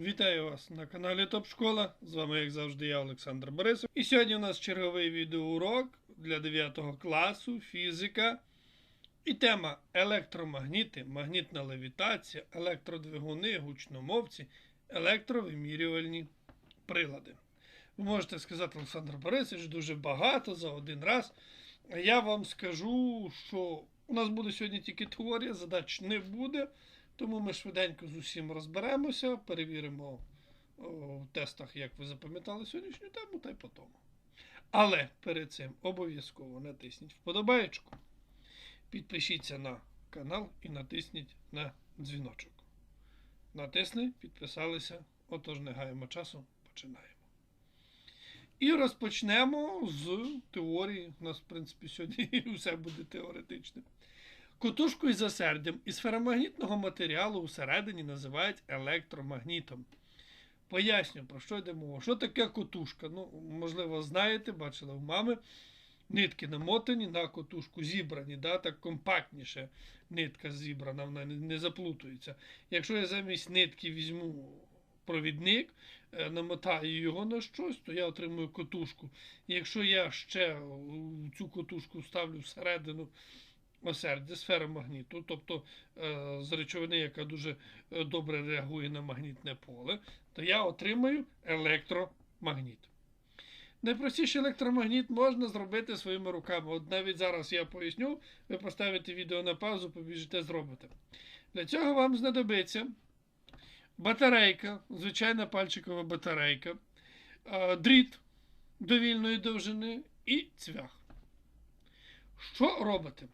Вітаю вас на каналі Топ Школа. З вами, як завжди, я Олександр Борисов. І сьогодні у нас черговий відеоурок для 9 класу фізика. І тема електромагніти, магнітна левітація, електродвигуни, гучномовці, електровимірювальні прилади. Ви можете сказати, Олександр Борисович, дуже багато за один раз. А я вам скажу, що у нас буде сьогодні тільки теорія, задач не буде. Тому ми швиденько з усім розберемося, перевіримо в тестах, як ви запам'ятали сьогоднішню тему, та й по тому. Але перед цим обов'язково натисніть вподобаєчку, підпишіться на канал і натисніть на дзвіночок. Натисни, підписалися, отож не гаємо часу, починаємо. І розпочнемо з теорії. У нас, в принципі, сьогодні все буде теоретичне. Котушку із осердям із феромагнітного матеріалу всередині називають електромагнітом. Поясню, про що йде мова. Що таке котушка? Ну, можливо, знаєте, бачили в мами. Нитки намотані на котушку зібрані, да, так компактніше нитка зібрана, вона не, не заплутується. Якщо я замість нитки візьму провідник, е, намотаю його на щось, то я отримую котушку. Якщо я ще цю котушку ставлю всередину осердя, сфера магніту, тобто е, з речовини, яка дуже е, добре реагує на магнітне поле, то я отримаю електромагніт. Найпростіший електромагніт можна зробити своїми руками. От навіть зараз я поясню, ви поставите відео на паузу, побіжите, зробите. Для цього вам знадобиться батарейка, звичайна пальчикова батарейка, е, дріт довільної довжини і цвях. Що робите?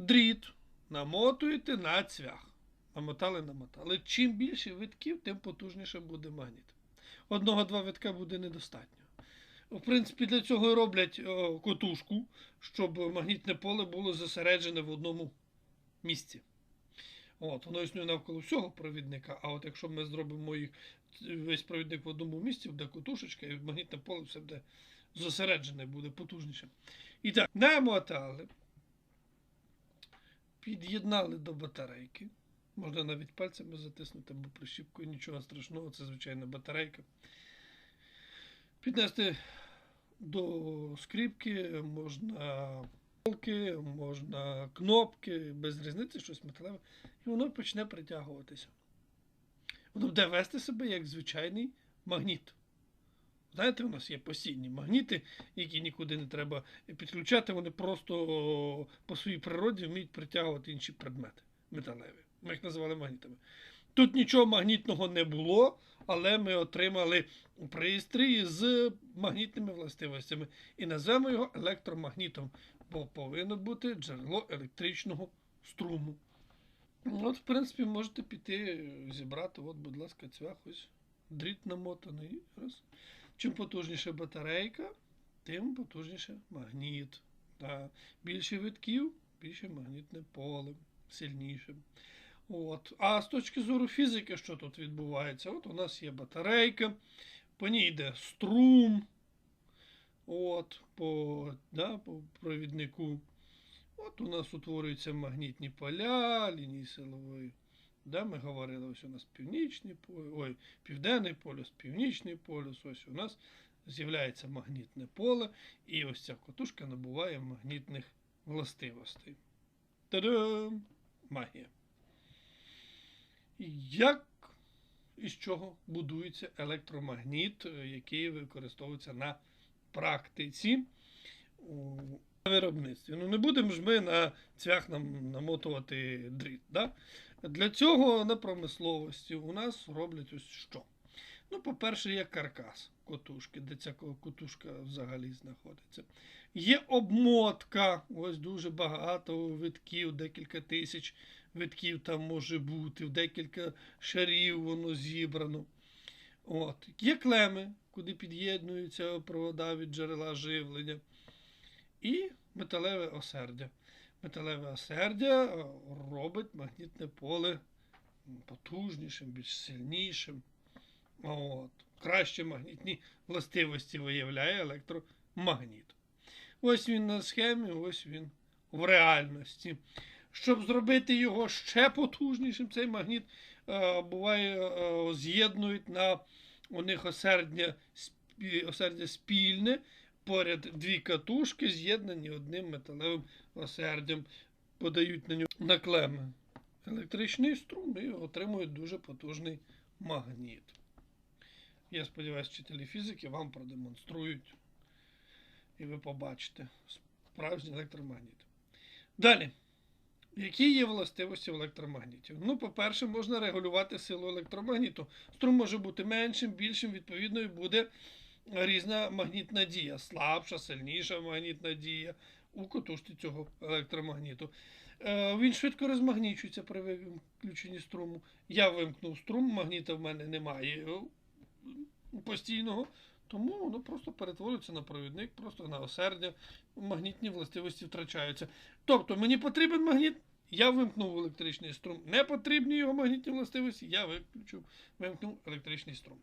Дріт намотуєте на цвях. Намотали, намотали. Чим більше витків, тим потужніше буде магніт. Одного-два витка буде недостатньо. В принципі, для цього і роблять котушку, щоб магнітне поле було зосереджене в одному місці. От, воно існує навколо всього провідника, а от якщо ми зробимо їх весь провідник в одному місці, буде котушечка, і магнітне поле все буде зосереджене, буде потужніше. І так, намотали, під'єднали до батарейки. Можна навіть пальцями затиснути або прищіпкою, нічого страшного, це звичайна батарейка. Піднести до скріпки, можна полки, можна кнопки, без різниці, щось металеве, і воно почне притягуватися. Воно буде вести себе як звичайний магніт. Знаєте, у нас є постійні магніти, які нікуди не треба підключати, вони просто по своїй природі вміють притягувати інші предмети металеві. Ми їх називали магнітами. Тут нічого магнітного не було, але ми отримали пристрій з магнітними властивостями і назвемо його електромагнітом, бо повинно бути джерело електричного струму. От, в принципі, можете піти зібрати, от, будь ласка, цвях дріт намотаний. Раз. Чим потужніша батарейка, тим потужніше магніт. Да. Більше витків, більше магнітне поле, сильніше. От. А з точки зору фізики, що тут відбувається? От у нас є батарейка, по ній йде струм. От, по, да, по провіднику. От у нас утворюються магнітні поля, лінії силової. Да, ми говорили, ось у нас північний ой, південний полюс, північний полюс. Ось у нас з'являється магнітне поле, і ось ця котушка набуває магнітних властивостей. Та-дам! Магія. Як і з чого будується електромагніт, е, який використовується на практиці виробництві? Ну, не будемо ж ми на цвях нам намотувати дріт. Да? Для цього на промисловості у нас роблять ось що. Ну, по-перше, є каркас котушки, де ця котушка взагалі знаходиться. Є обмотка, ось дуже багато витків, декілька тисяч витків там може бути, в декілька шарів воно зібрано. От. Є клеми, куди під'єднуються провода від джерела живлення. І металеве осердя. Металеве осердя е, робить магнітне поле потужнішим, більш сильнішим. От. Краще магнітні властивості виявляє електромагніт. Ось він на схемі, ось він в реальності. Щоб зробити його ще потужнішим, цей магніт, е, буває е, з'єднують на у них осердя, осердя спільне, поряд дві катушки, з'єднані одним металевим осердям, подають на нього на клеми електричний струм і отримують дуже потужний магніт. Я сподіваюся, вчителі фізики вам продемонструють, і ви побачите справжній електромагніт. Далі. Які є властивості в електромагнітів? Ну, по-перше, можна регулювати силу електромагніту. Струм може бути меншим, більшим, відповідно, і буде різна магнітна дія, слабша, сильніша магнітна дія у котушці цього електромагніту. Е, Він швидко розмагнічується при виключенні струму. Я вимкнув струм, магніта в мене немає е, постійного, тому воно просто перетворюється на провідник, просто на осердя, магнітні властивості втрачаються. Тобто мені потрібен магніт, я вимкнув електричний струм. Не потрібні його магнітні властивості, я виключив, вимкнув електричний струм.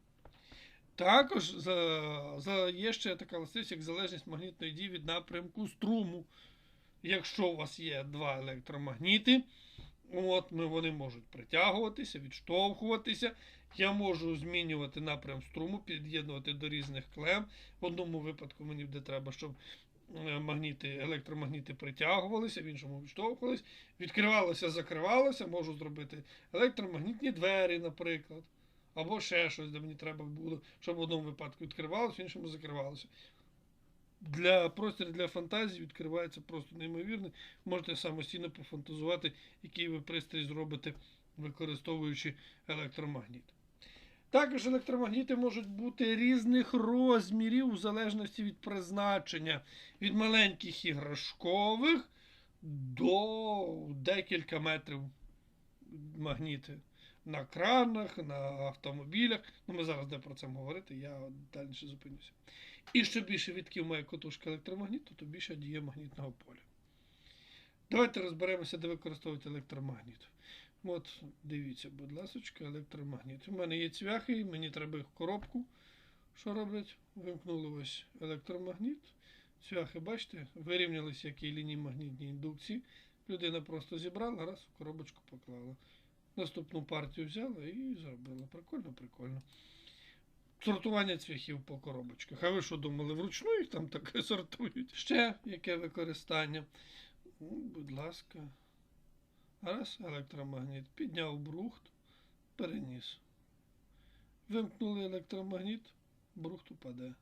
Також за, за, є ще така властивість, як залежність магнітної дії від напрямку струму. Якщо у вас є два електромагніти, от, ми, вони можуть притягуватися, відштовхуватися. Я можу змінювати напрям струму, під'єднувати до різних клем. В одному випадку мені буде треба, щоб е, магніти, електромагніти притягувалися, в іншому відштовхувалися, відкривалося, закривалося, можу зробити електромагнітні двері, наприклад. Або ще щось, де мені треба було, щоб в одному випадку відкривалося, в іншому закривалося. Для простір для фантазії відкривається просто неймовірно. Можете самостійно пофантазувати, який ви пристрій зробите, використовуючи електромагніт. Також електромагніти можуть бути різних розмірів у залежності від призначення, від маленьких іграшкових до декілька метрів магніти на кранах, на автомобілях. Ну, ми зараз де про це говорити, я далі зупинюся. І що більше відків має котушка електромагніту, то більше діє магнітного поля. Давайте розберемося, де використовувати електромагніт. От, дивіться, будь ласка, електромагніт. У мене є цвяхи, мені треба їх в коробку. Що роблять? Вимкнули ось електромагніт. Цвяхи, бачите, вирівнялися які лінії магнітній індукції. Людина просто зібрала, раз в коробочку поклала. Наступну партію взяла і зробила. Прикольно, прикольно. Сортування цвяхів по коробочках. А ви що думали, вручну їх там таке сортують? Ще яке використання? Ну, будь ласка. Раз, електромагніт. Підняв брухт, переніс. Вимкнули електромагніт, брухт упаде.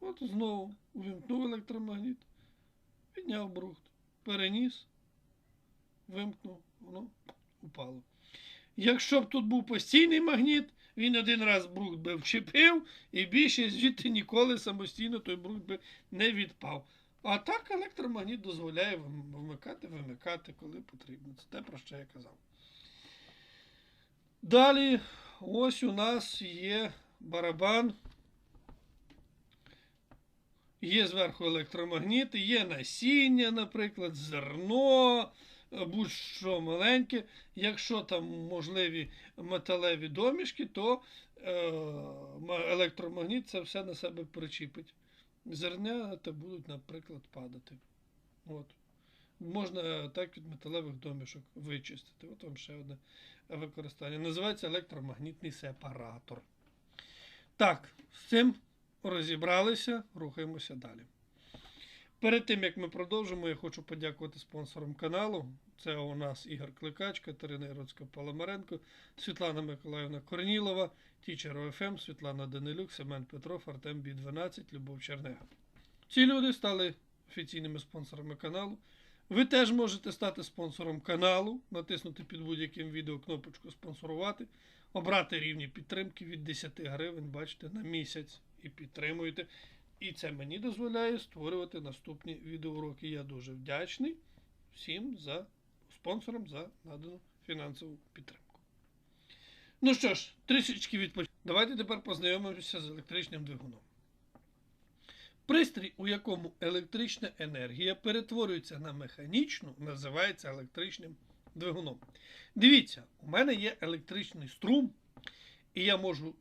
От знову увімкнув електромагніт, підняв брухт, переніс, вимкнув, воно упало. Якщо б тут був постійний магніт, він один раз брухт би вчепив і більше звідти ніколи самостійно той брухт би не відпав. А так електромагніт дозволяє вмикати, вимикати, коли потрібно. Це те, про що я казав. Далі, ось у нас є барабан. Є зверху електромагніти, є насіння, наприклад, зерно, будь-що маленьке. Якщо там можливі металеві домішки, то е, електромагніт це все на себе причіпить. Зернята будуть, наприклад, падати. От. Можна так від металевих домішок вичистити. От вам ще одне використання. Називається електромагнітний сепаратор. Так, з цим розібралися, рухаємося далі. Перед тим як ми продовжимо, я хочу подякувати спонсорам каналу. Це у нас Ігор Кликач, Катерина Іроцька Паламаренко, Світлана Миколаївна Корнілова, Тічер ФМ, Світлана Данилюк, Семен Петров, Артем Бі 12, Любов Чернега. Ці люди стали офіційними спонсорами каналу. Ви теж можете стати спонсором каналу, натиснути під будь-яким відео кнопочку спонсорувати, обрати рівні підтримки від 10 гривень, бачите, на місяць і підтримуєте. І це мені дозволяє створювати наступні відеоуроки. Я дуже вдячний всім за спонсорам за надану фінансову підтримку. Ну що ж, трішечки відпочинку. Давайте тепер познайомимося з електричним двигуном. Пристрій, у якому електрична енергія перетворюється на механічну, називається електричним двигуном. Дивіться, у мене є електричний струм, і я можу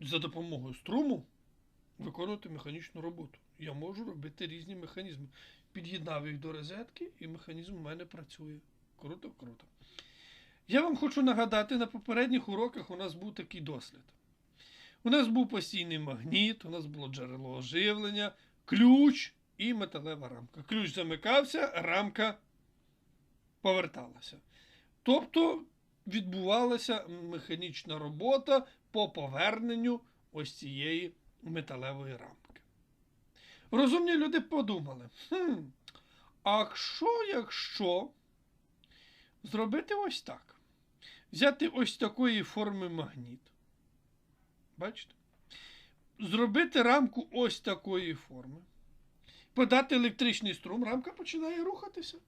за допомогою струму виконувати механічну роботу. Я можу робити різні механізми. Під'єднав їх до розетки, і механізм у мене працює. Круто, круто. Я вам хочу нагадати, на попередніх уроках у нас був такий дослід. У нас був постійний магніт, у нас було джерело оживлення, ключ і металева рамка. Ключ замикався, рамка поверталася. Тобто відбувалася механічна робота по поверненню ось цієї металевої рамки. Розумні люди подумали: хм, а що, якщо зробити ось так? Взяти ось такої форми магніт. Бачите? Зробити рамку ось такої форми. Подати електричний струм, рамка починає рухатися.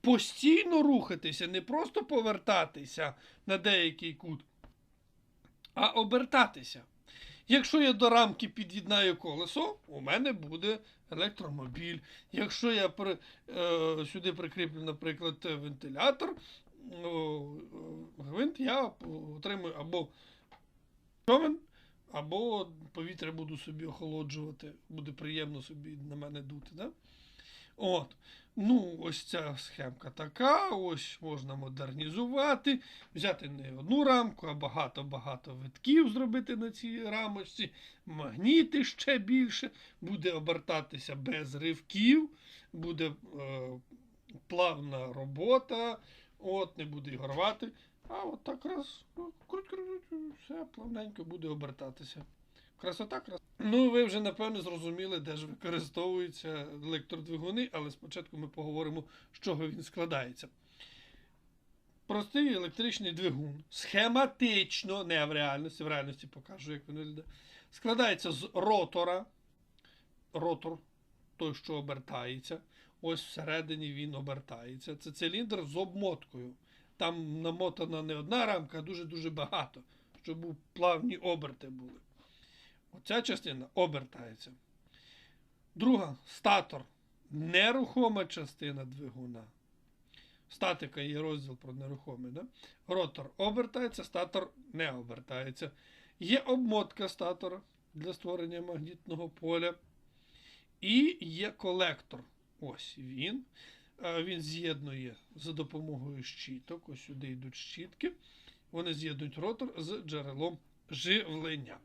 Постійно рухатися, не просто повертатися на деякий кут, а обертатися. Якщо я до рамки під'єднаю колесо, у мене буде електромобіль. Якщо я при, е, сюди прикріплю, наприклад, вентилятор, е, гвинт, я отримую або човен, або повітря буду собі охолоджувати, буде приємно собі на мене дути. Да? От. Ну, ось ця схемка така, ось можна модернізувати, взяти не одну рамку, а багато-багато витків зробити на цій рамочці, магніти ще більше, буде обертатися без ривків, буде е, плавна робота, от, не буде ігорувати. А от так раз, ну, круть, круть, круть, все плавненько буде обертатися. Красота, красота. Ну, ви вже напевно зрозуміли, де ж використовуються електродвигуни, але спочатку ми поговоримо, з чого він складається. Простий електричний двигун схематично, не в реальності, в реальності покажу, як він виглядає. Складається з ротора. Ротор, той, що обертається. Ось всередині він обертається. Це циліндр з обмоткою. Там намотана не одна рамка, а дуже-дуже багато, щоб плавні оберти були. Оця частина обертається. Друга статор. Нерухома частина двигуна. Статика є розділ про нерухомий. Да? Ротор обертається, статор не обертається. Є обмотка статора для створення магнітного поля. І є колектор. Ось він. Е, Він з'єднує за допомогою щіток. Ось сюди йдуть щітки. Вони з'єднують ротор з джерелом живлення.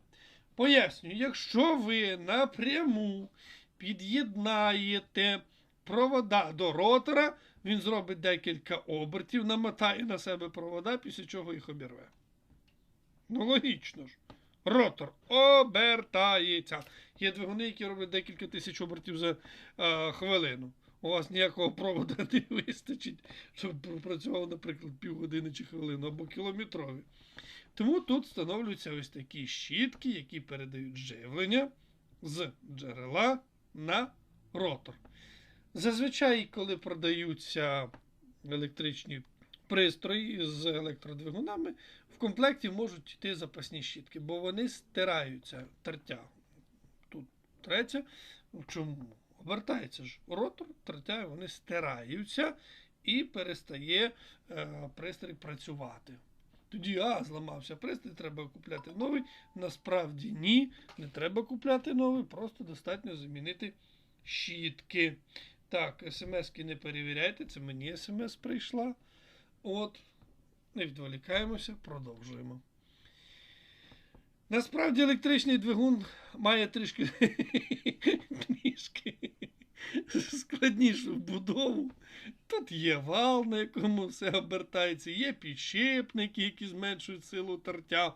Пояснюю, якщо ви напряму під'єднаєте провода до ротора, він зробить декілька обертів, намотає на себе провода, після чого їх обірве. Ну, логічно ж. Ротор обертається. Є двигуни, які роблять декілька тисяч обертів за е, хвилину. У вас ніякого провода не вистачить, щоб пропрацював, наприклад, півгодини чи хвилину або кілометрові. Тому тут встановлюються ось такі щітки, які передають живлення з джерела на ротор. Зазвичай, коли продаються електричні пристрої з електродвигунами, в комплекті можуть йти запасні щітки, бо вони стираються тертя. Тут третя. Чому? Обертається ж ротор, третя, вони стираються і перестає е, пристрій працювати. Тоді, а, зламався пристрій, треба купляти новий. Насправді ні, не треба купляти новий, просто достатньо замінити щітки. Так, смс-ки не перевіряйте, це мені смс прийшла. От, не відволікаємося, продовжуємо. Насправді електричний двигун має трішки трішки складнішу будову. Тут є вал, на якому все обертається, є підшипники, які зменшують силу тертя,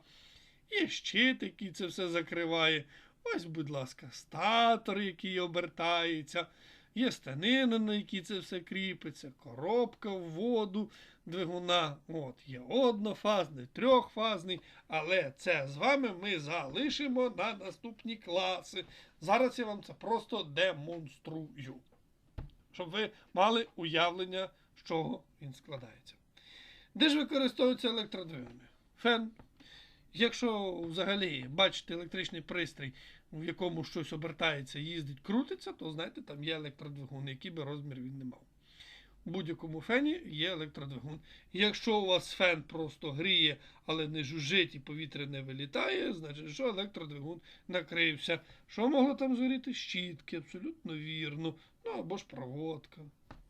є щит, який це все закриває. Ось, будь ласка, статор, який обертається, є станина, на якій це все кріпиться, коробка в воду двигуна. От, Є однофазний, трьохфазний, але це з вами ми залишимо на наступні класи. Зараз я вам це просто демонструю щоб ви мали уявлення, з чого він складається. Де ж використовуються електродвигуни? Фен. Якщо взагалі бачите електричний пристрій, в якому щось обертається, їздить, крутиться, то знаєте, там є електродвигун, який би розмір він не мав. У будь-якому фені є електродвигун. Якщо у вас фен просто гріє, але не жужжить і повітря не вилітає, значить, що електродвигун накрився. Що могло там згоріти? Щітки, абсолютно вірно. Ну або ж проводка.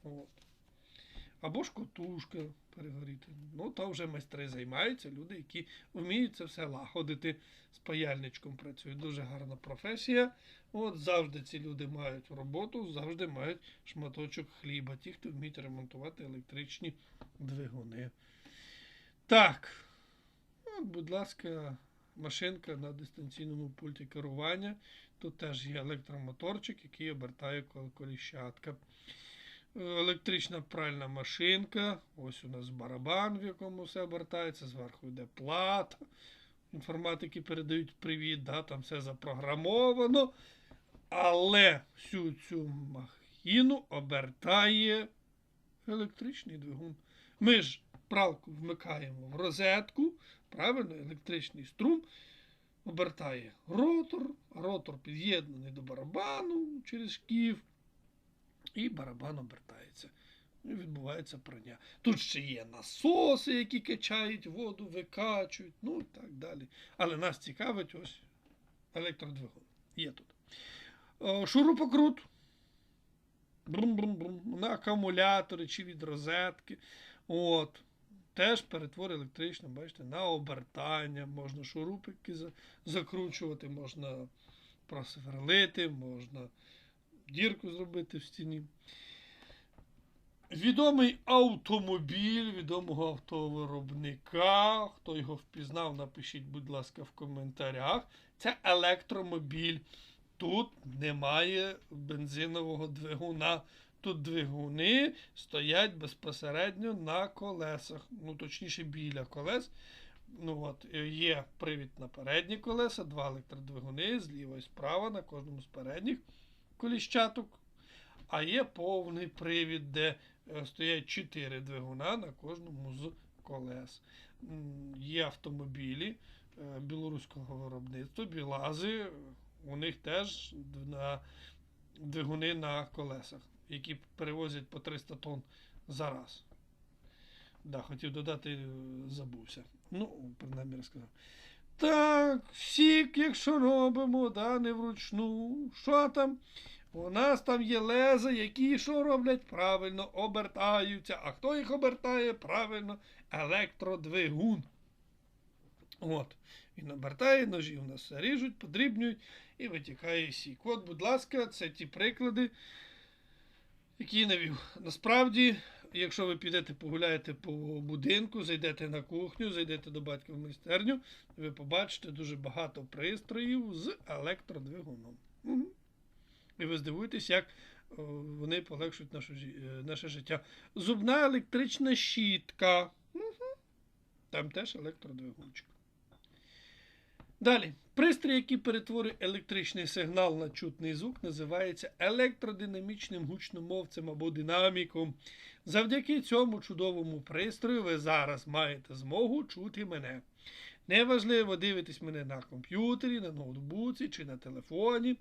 От. Або ж котушка перегоріти. Ну, то вже майстри займаються, люди, які вміють це все лагодити з паяльничком працюють. Дуже гарна професія. От завжди ці люди мають роботу, завжди мають шматочок хліба. Ті, хто вміють ремонтувати електричні двигуни. Так. От, будь ласка, машинка на дистанційному пульті керування. Тут теж є електромоторчик, який обертає кол- коліщатка. Електрична пральна машинка. Ось у нас барабан, в якому все обертається. Зверху йде плата. Інформатики передають привіт, да, там все запрограмовано. Але всю цю махіну обертає електричний двигун. Ми ж пралку вмикаємо в розетку, правильно, електричний струм обертає ротор, ротор під'єднаний до барабану через шків, і барабан обертається. І відбувається прання. Тут ще є насоси, які качають воду, викачують, ну і так далі. Але нас цікавить ось електродвигун. Є тут. Шурупокрут. Брум-брум-брум. На акумулятори чи від розетки. От. Теж перетвор електрично, бачите, на обертання. Можна шурупики закручувати, можна просверлити, можна дірку зробити в стіні. Відомий автомобіль відомого автовиробника. Хто його впізнав, напишіть, будь ласка, в коментарях. Це електромобіль. Тут немає бензинового двигуна. Тут двигуни стоять безпосередньо на колесах. Ну, точніше, біля колес. Ну, от, є привід на передні колеса, два електродвигуни зліва і справа на кожному з передніх коліщаток. А є повний привід, де е, стоять чотири двигуна на кожному з колес. Є автомобілі е, білоруського виробництва, білази, у них теж на двигуни на колесах, які перевозять по 300 тонн за раз. Да, хотів додати, е, забувся. Ну, принаймні розказав. Так, сік, якщо робимо, да, не вручну. Що там? У нас там є леза, які що роблять? Правильно обертаються. А хто їх обертає? Правильно, електродвигун. От. Він обертає, ножі у нас ріжуть, подрібнюють і витікає сік. От, будь ласка, це ті приклади, які я навів. Насправді, якщо ви підете погуляєте по будинку, зайдете на кухню, зайдете до батька в майстерню, ви побачите дуже багато пристроїв з електродвигуном. І ви здивуєтесь, як вони полегшують нашу, е, наше життя. Зубна електрична щітка. Там теж електродвигунчик. Далі. Пристрій, який перетворює електричний сигнал на чутний звук, називається електродинамічним гучномовцем або динаміком. Завдяки цьому чудовому пристрою ви зараз маєте змогу чути мене. Неважливо, дивитесь мене на комп'ютері, на ноутбуці чи на телефоні.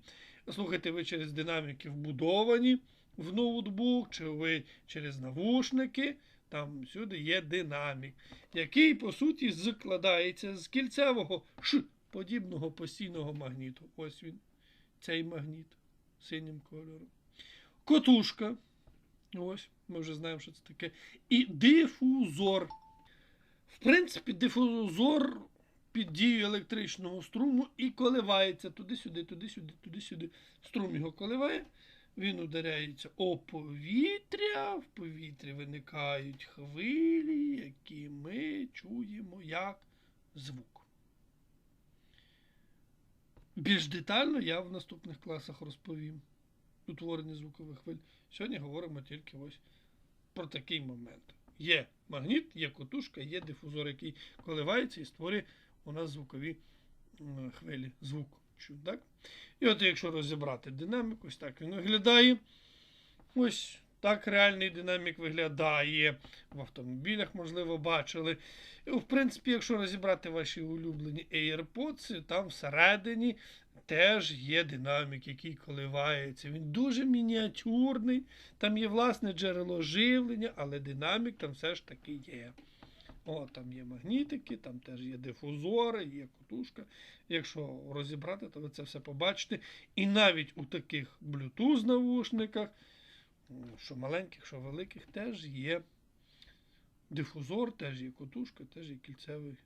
Слухайте ви через динаміки вбудовані в ноутбук, чи ви через навушники. Там всюди є динамік, який, по суті, складається з кільцевого ш подібного постійного магніту. Ось він, цей магніт синім кольором. Котушка. Ось, ми вже знаємо, що це таке. І дифузор. В принципі, дифузор під дією електричного струму і коливається туди-сюди, туди-сюди, туди-сюди. Струм його коливає, він ударяється о повітря, в повітрі виникають хвилі, які ми чуємо як звук. Більш детально я в наступних класах розповім утворення звукових хвиль. Сьогодні говоримо тільки ось про такий момент. Є магніт, є котушка, є дифузор, який коливається і створює у нас звукові хвилі, звук. Так? І от якщо розібрати динаміку, ось так він виглядає. Ось так реальний динамік виглядає. В автомобілях, можливо, бачили. В принципі, якщо розібрати ваші улюблені AirPods, там всередині теж є динамік, який коливається. Він дуже мініатюрний, там є власне джерело живлення, але динамік там все ж таки є. О, там є магнітики, там теж є дифузори, є котушка. Якщо розібрати, то ви це все побачите. І навіть у таких Bluetooth навушниках, м, що маленьких, що великих, теж є Дифузор теж є котушка, теж є кільцевий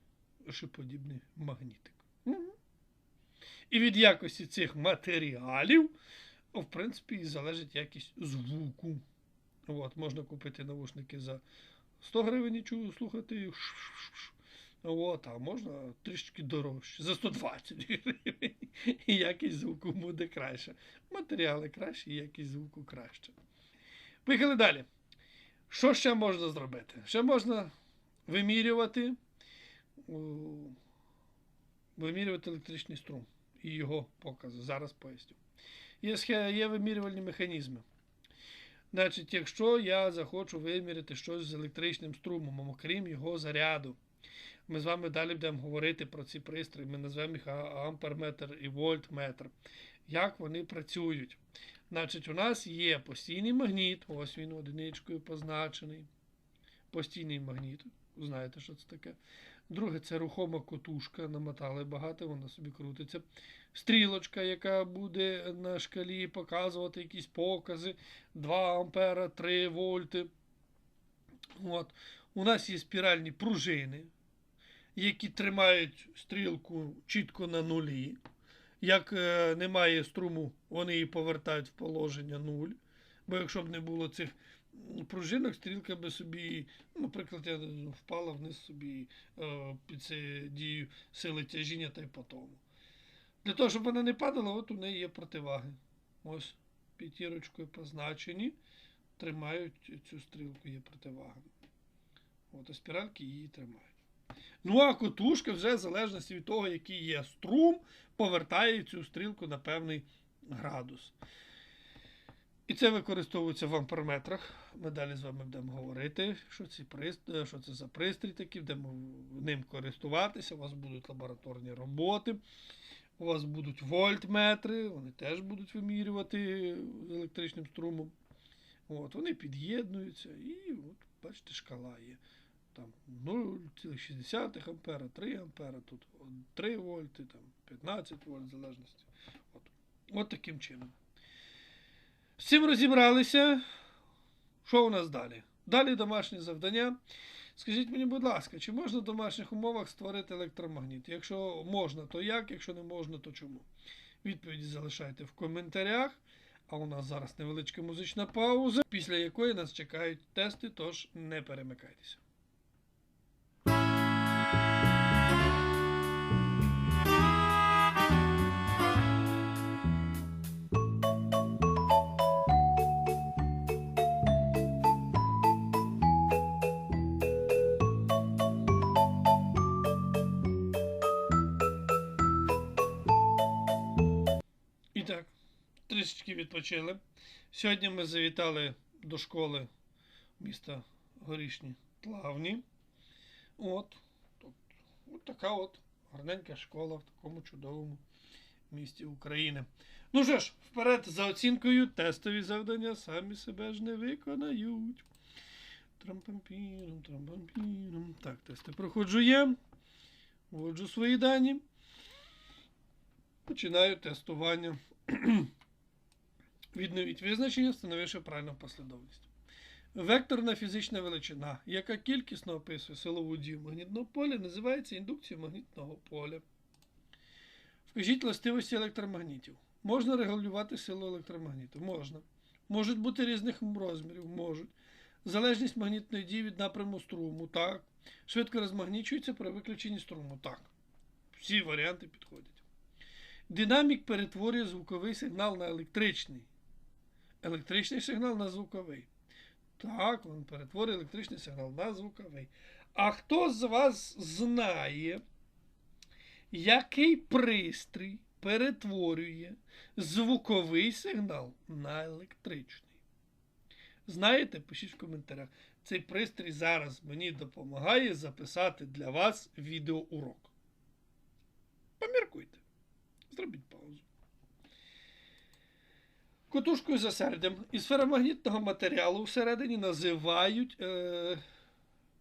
шиподібний магнітик. І від якості цих матеріалів, в принципі, і залежить якість звуку. От, можна купити навушники за 100 гривень і чую слухати. От, а можна трішки дорожче, за 120 гривень. І якість звуку буде краще. Матеріали кращі, і якість звуку краще. Поїхали далі. Що ще можна зробити? Ще можна вимірювати, вимірювати електричний струм і його покази. Зараз поясню. Є, є вимірювальні механізми. Значить, якщо я захочу виміряти щось з електричним струмом, окрім його заряду, ми з вами далі будемо говорити про ці пристрої. Ми назвемо їх амперметр і вольтметр. Як вони працюють? Значить, у нас є постійний магніт, ось він одиничкою позначений. Постійний магніт. Знаєте, що це таке. Друге, це рухома котушка, намотали багато, вона собі крутиться. Стрілочка, яка буде на шкалі показувати якісь покази. 2 ампера, 3 вольти. От. У нас є спіральні пружини, які тримають стрілку чітко на нулі. Як е, немає струму, вони її повертають в положення 0. Бо якщо б не було цих пружинок, стрілка би собі, наприклад, я впала вниз собі е, під це дію сили тяжіння та й по тому. Для того, щоб вона не падала, от у неї є противаги. Ось п'ятірочкою позначені, тримають цю стрілку, є противаги. От, а спіральки її тримають. Ну, а котушка вже в залежності від того, який є струм, повертає цю стрілку на певний градус. І це використовується в амперметрах. Ми далі з вами будемо говорити, що, ці пристрій, що це за пристрій такий, будемо ним користуватися. У вас будуть лабораторні роботи, у вас будуть вольтметри, вони теж будуть вимірювати електричним струмом. От, вони під'єднуються і от, бачите, шкала є. Там 0,6 ампера, 3 ампера, тут 3 вольти, там 15 вольт в залежності. От, от таким чином. З цим розібралися. Що у нас далі? Далі домашнє завдання. Скажіть мені, будь ласка, чи можна в домашніх умовах створити електромагніт? Якщо можна, то як? Якщо не можна, то чому? Відповіді залишайте в коментарях. А у нас зараз невеличка музична пауза, після якої нас чекають тести, тож не перемикайтеся. Трішечки відпочили. Сьогодні ми завітали до школи міста Горішні Тлавні. От, тут, от така от гарненька школа в такому чудовому місті України. Ну що ж, вперед за оцінкою, тестові завдання самі себе ж не виконають. Трампампіром, трампампіром. Так, тести проходжу я. Вводжу свої дані. Починаю тестування. Відновіть визначення, встановивши правильну послідовність. Векторна фізична величина, яка кількісно описує силову дію магнітного поля, називається індукцією магнітного поля. Вкажіть властивості електромагнітів. Можна регулювати силу електромагніту? Можна. Можуть бути різних розмірів, можуть. Залежність магнітної дії від напряму струму, так. Швидко розмагнічується при виключенні струму, так. Всі варіанти підходять. Динамік перетворює звуковий сигнал на електричний. Електричний сигнал на звуковий. Так, він перетворює електричний сигнал на звуковий. А хто з вас знає, який пристрій перетворює звуковий сигнал на електричний? Знаєте, пишіть в коментарях. Цей пристрій зараз мені допомагає записати для вас відеоурок. Поміркуйте. Зробіть паузу. Котушкою за середем. Із феромагнітного матеріалу всередині називають. Е,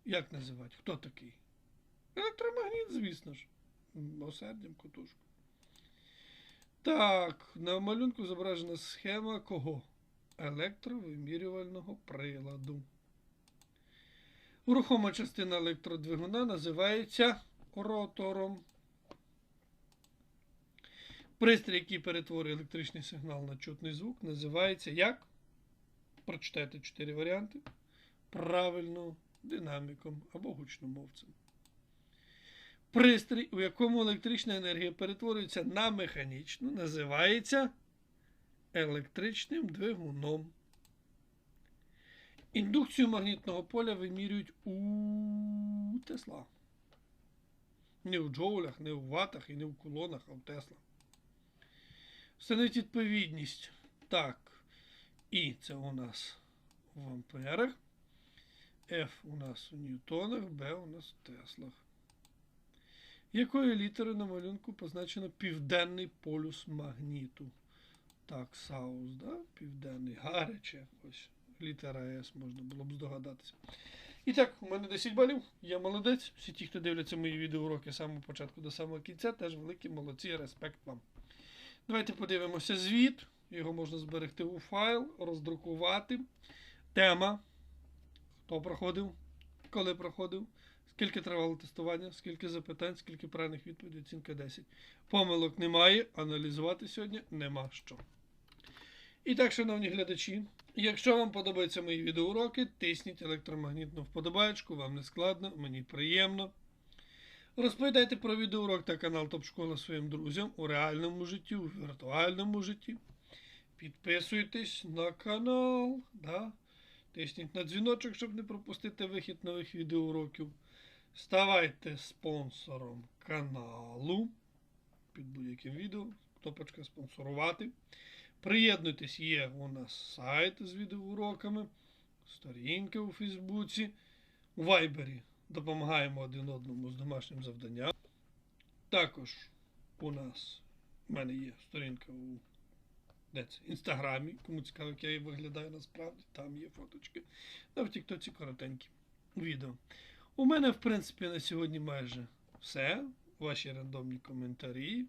як називають? Хто такий? Електромагніт, звісно ж. Осердям котушку. Так, на малюнку зображена схема кого? Електровимірювального приладу. Рухома частина електродвигуна називається ротором. Пристрій, який перетворює електричний сигнал на чутний звук, називається як? Прочитайте чотири варіанти. Правильно, динаміком або гучномовцем. Пристрій, у якому електрична енергія перетворюється на механічну, називається електричним двигуном. Індукцію магнітного поля вимірюють у Тесла. Не у джоулях, не у ватах і не у кулонах, а в Тесла. Встановіть відповідність. Так. І це у нас в амперах. F у нас у ньютонах, B у нас в Теслах. Якою літерою на малюнку позначено південний полюс магніту? Так, Саус, да? Південний. Гаряче. Ось літера С можна було б здогадатися. І так, у мене 10 балів. Я молодець. Всі ті, хто дивляться мої відеоуроки з самого початку до самого кінця, теж великі молодці, респект вам. Давайте подивимося звіт. Його можна зберегти у файл, роздрукувати. Тема. Хто проходив, коли проходив, скільки тривало тестування, скільки запитань, скільки правильних відповідей, оцінка 10. Помилок немає, аналізувати сьогодні нема що. І так, шановні глядачі, якщо вам подобаються мої відеоуроки, тисніть електромагнітну вподобаєчку, вам не складно, мені приємно. Розповідайте про відеоурок та канал Топ Школа своїм друзям у реальному житті, у віртуальному житті. Підписуйтесь на канал, да? тисніть на дзвіночок, щоб не пропустити вихід нових відеоуроків. Ставайте спонсором каналу під будь-яким відео. Кнопочка спонсорувати. Приєднуйтесь, є у нас сайт з відеоуроками, сторінки у Фейсбуці, у Вайбері. Допомагаємо один одному з домашнім завданням. Також у нас в мене є сторінка у де це? Інстаграмі. Кому цікаво, як я виглядаю насправді, там є фоточки. Та в Тіктоці коротенькі відео. У мене, в принципі, на сьогодні майже все. Ваші рандомні коментарі.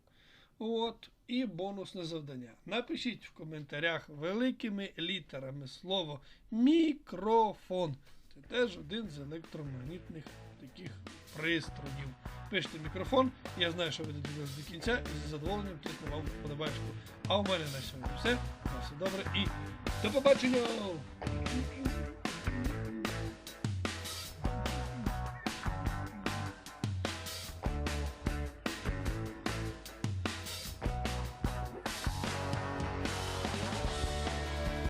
От, і бонусне завдання. Напишіть в коментарях великими літерами слово мікрофон. Це теж один з електромагнітних таких пристроїв. Пишете мікрофон, я знаю, що ви додивилися до кінця і з задоволенням тисну вам подобачку. А у мене на сьогодні все. На все добре і до побачення!